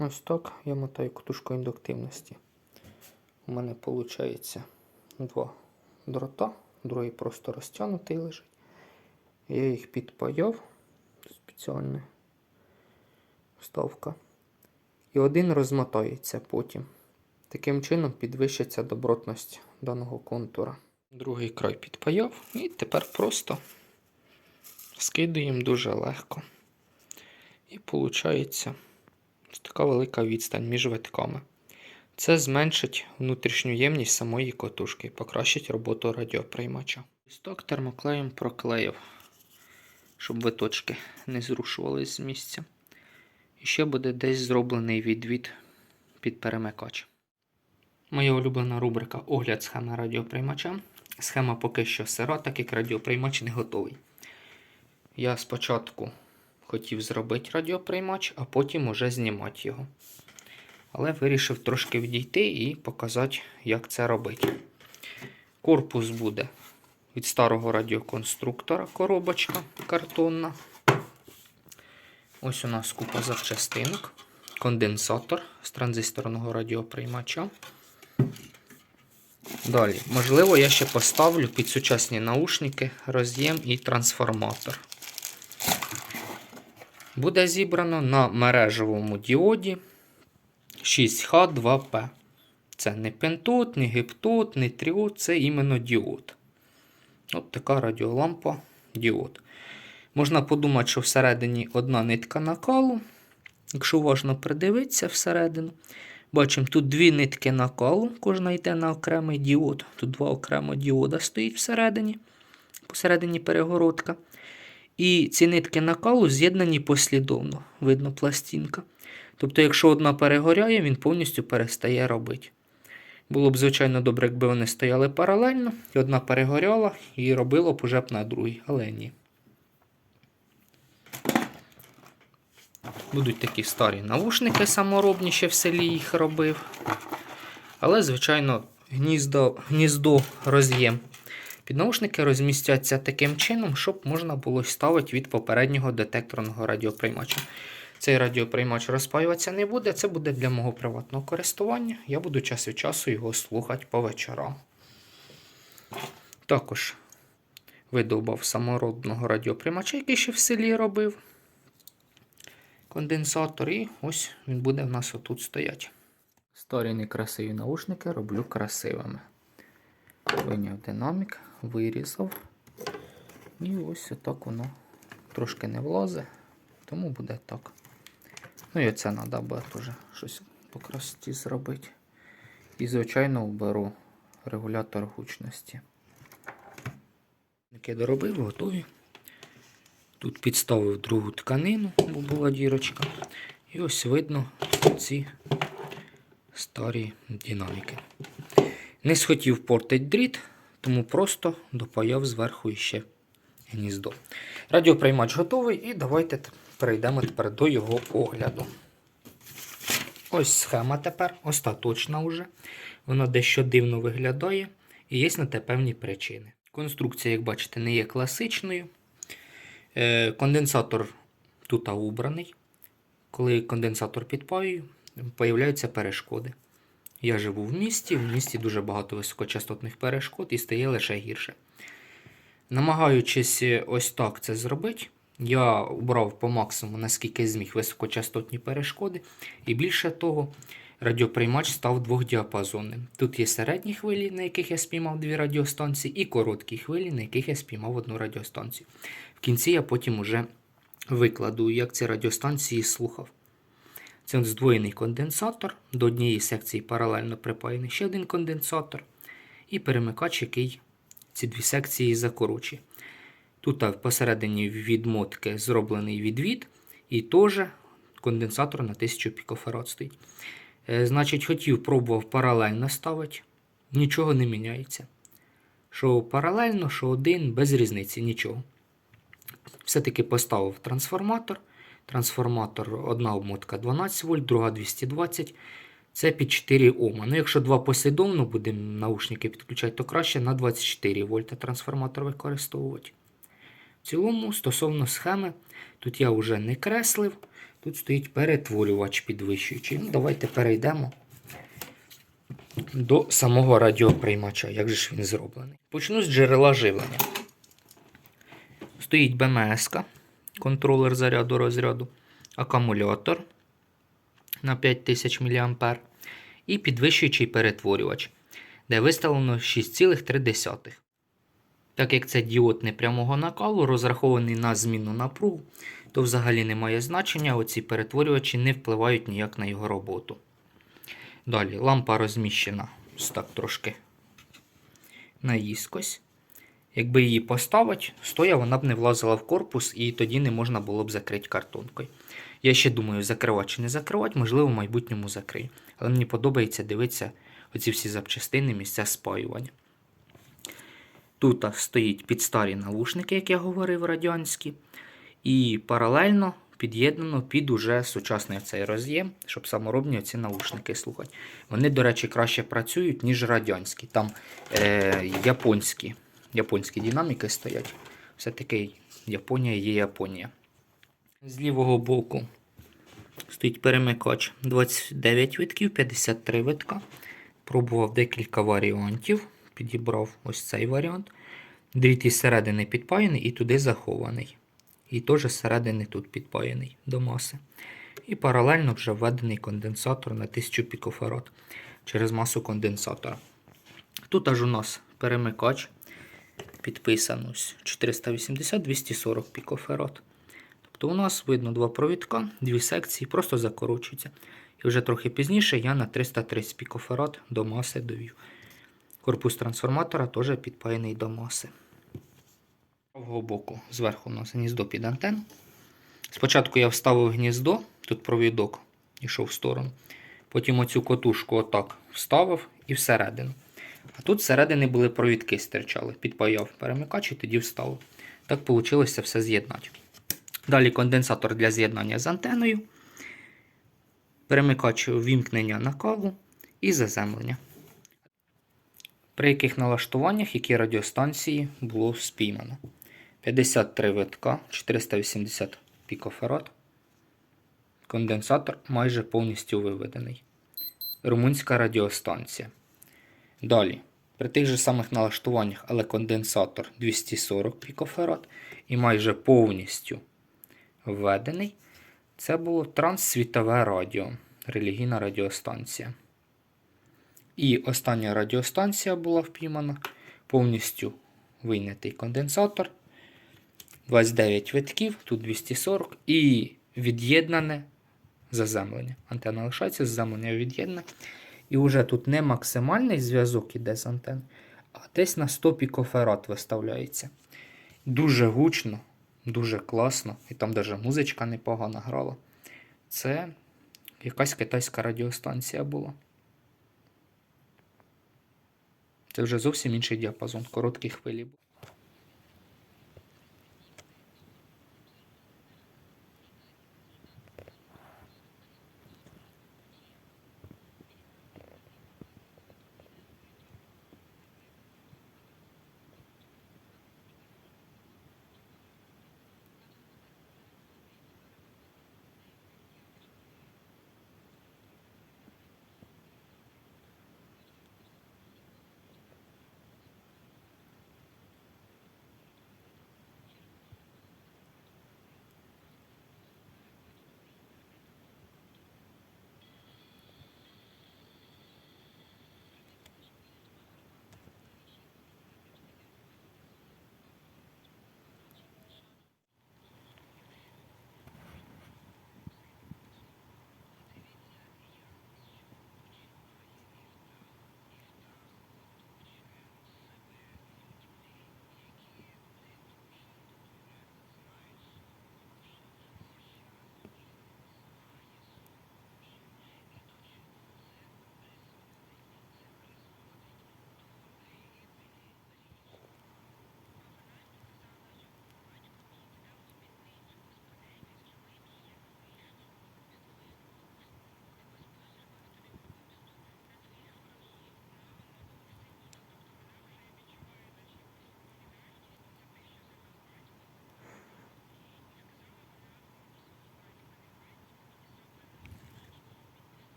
Ось так я мотаю катушку індуктивності. У мене виходить два дрота, другий просто розтягнутий лежить. Я їх підпаяв. Спеціальна вставка. І один розмотається потім. Таким чином підвищиться добротність даного контура. Другий край підпаяв і тепер просто скидуємо дуже легко. І виходить ось така велика відстань між витками. Це зменшить внутрішню ємність самої котушки покращить роботу радіоприймача. Так термоклеєм проклеїв, щоб виточки не зрушувались з місця. І ще буде десь зроблений відвід під перемикач. Моя улюблена рубрика Огляд схеми радіоприймача. Схема поки що сира, так як радіоприймач не готовий. Я спочатку хотів зробити радіоприймач, а потім уже знімати його. Але вирішив трошки відійти і показати, як це робити. Корпус буде від старого радіоконструктора, коробочка картонна. Ось у нас купа запчастинок, конденсатор з транзисторного радіоприймача. Далі, можливо, я ще поставлю під сучасні наушники роз'єм і трансформатор. Буде зібрано на мережевому діоді 6H2P. Це не пентод, не гептод, не тріод, це іменно діод. От така радіолампа діод. Можна подумати, що всередині одна нитка накалу. Якщо уважно придивитися всередину, бачимо, тут дві нитки накалу, кожна йде на окремий діод. Тут два окремо діода стоїть всередині, посередині перегородка. І ці нитки накалу з'єднані послідовно, видно пластинка. Тобто, якщо одна перегоряє, він повністю перестає робити. Було б, звичайно, добре, якби вони стояли паралельно, і одна перегоряла і робило б уже б на другій, але ні. Будуть такі старі навушники саморобні, ще в селі їх робив. Але, звичайно, гніздо, гніздо роз'єм. Під наушники розмістяться таким чином, щоб можна було ставити від попереднього детекторного радіоприймача. Цей радіоприймач розпаюватися не буде, це буде для мого приватного користування. Я буду час від часу його слухати по вечорам. Також видовбав самородного радіоприймача, який ще в селі робив. Конденсатор, і ось він буде в нас отут стояти. Старі некрасиві наушники роблю красивими. Виняв динамік, вирізав. І ось отак воно трошки не влазить, тому буде так. Ну і це треба буде теж щось по красоті зробити. І, звичайно, вберу регулятор гучності. Таке доробив, готові. Тут підставив другу тканину, бо була дірочка. І ось видно ці старі динаміки. Не схотів портити дріт, тому просто допаяв зверху іще гніздо. Радіоприймач готовий, і давайте перейдемо тепер до його огляду. Ось схема тепер, остаточна вже. Вона дещо дивно виглядає і є на те певні причини. Конструкція, як бачите, не є класичною. Е, Конденсатор тут убраний. Коли конденсатор підпаюю, появляються перешкоди. Я живу в місті, в місті дуже багато високочастотних перешкод і стає лише гірше. Намагаючись е, ось так це зробити, я обрав по максимуму, наскільки зміг високочастотні перешкоди, і більше того, радіоприймач став двохдіапазонним. Тут є середні хвилі, на яких я спіймав дві радіостанції, і короткі хвилі, на яких я спіймав одну радіостанцію. В кінці я потім уже викладу, як ці радіостанції слухав. Це здвоєний конденсатор, до однієї секції паралельно припаяний ще один конденсатор, і перемикач, який ці дві секції закорочує. Тут посередині відмотки зроблений відвід, і теж конденсатор на 1000 пікофарад стоїть. Е, Значить, хотів, пробував паралельно ставити, нічого не міняється. Що паралельно, що один, без різниці, нічого. Все-таки поставив трансформатор. Трансформатор, одна обмотка 12 вольт, друга 220. Це під 4 Ома. Ну, якщо два послідовно будемо наушники підключати, то краще на 24 вольта трансформатор використовувати. В цілому, стосовно схеми, тут я вже не креслив, Тут стоїть перетворювач підвищуючий. Ну, давайте перейдемо до самого радіоприймача. Як же ж він зроблений? Почну з джерела живлення. Стоїть БМС, контролер заряду розряду, акумулятор на 5000 мА і підвищуючий перетворювач, де виставлено 6,3. Так як це діод непрямого накалу, розрахований на змінну напругу, то взагалі не має значення, оці перетворювачі не впливають ніяк на його роботу. Далі лампа розміщена ось так трошки наїскось. Якби її поставити, стоя вона б не влазила в корпус і тоді не можна було б закрити картонкою. Я ще думаю, закривати чи не закривати, можливо, в майбутньому закрию. Але мені подобається дивитися оці всі запчастини, місця спаювання. Тут стоїть під старі наушники, як я говорив, радянські. І паралельно під'єднано під уже сучасний цей роз'єм, щоб саморобні ці наушники слухати. Вони, до речі, краще працюють, ніж радянські. Там е, японські, японські динаміки стоять. Все-таки Японія є Японія. З лівого боку стоїть перемикач 29 витків, 53 витка. Пробував декілька варіантів. Підібрав ось цей варіант. Дріт із середини підпаяний і туди захований. І теж зсередини тут підпаяний до маси. І паралельно вже введений конденсатор на 1000 пікофарад через масу конденсатора. Тут аж у нас перемикач підписано 480-240 пікофарад. Тобто у нас видно два провідка, дві секції, просто закорочуються. І вже трохи пізніше я на 330 пікофарад до маси довів. Корпус трансформатора теж підпаяний до маси. З боку зверху у нас гніздо під антенну. Спочатку я вставив гніздо, тут провідок йшов в сторону. Потім оцю котушку отак вставив і всередину. А тут всередини були провідки стирчали. Підпаяв перемикач і тоді вставив. Так вийшло все з'єднати. Далі конденсатор для з'єднання з антеною. Перемикач вімкнення накалу і заземлення. При яких налаштуваннях, які радіостанції було спіймано. 53 витка, 480 пікофарад. Конденсатор майже повністю виведений. Румунська радіостанція. Далі, при тих же самих налаштуваннях, але конденсатор 240 пікофарад і майже повністю введений. Це було Транссвітове радіо, релігійна радіостанція. І остання радіостанція була впіймана, повністю вийнятий конденсатор. 29 витків, тут 240 і від'єднане заземлення. Антенна лишається, заземлення від'єднане. І вже тут не максимальний зв'язок іде з антенн, а десь на 100 пікофарад виставляється. Дуже гучно, дуже класно. І там навіть музичка непогано грала. Це якась китайська радіостанція була. Це вже зовсім інший діапазон, короткі хвилі.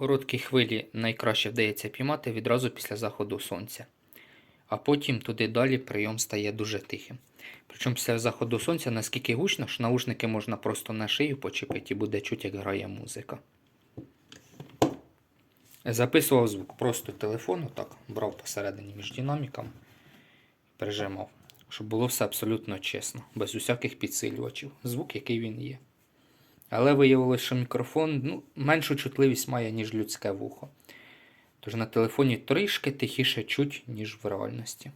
Короткі хвилі найкраще вдається піймати відразу після заходу сонця. А потім туди далі прийом стає дуже тихим. Причому після заходу сонця наскільки гучно, що наушники можна просто на шию почепити і буде чути, як грає музика. Записував звук просто телефон, так, брав посередині між динаміками, прижимав, щоб було все абсолютно чесно, без усяких підсилювачів. Звук, який він є. Але виявилося, що мікрофон ну, меншу чутливість має, ніж людське вухо. Тож на телефоні трішки тихіше чуть, ніж в реальності.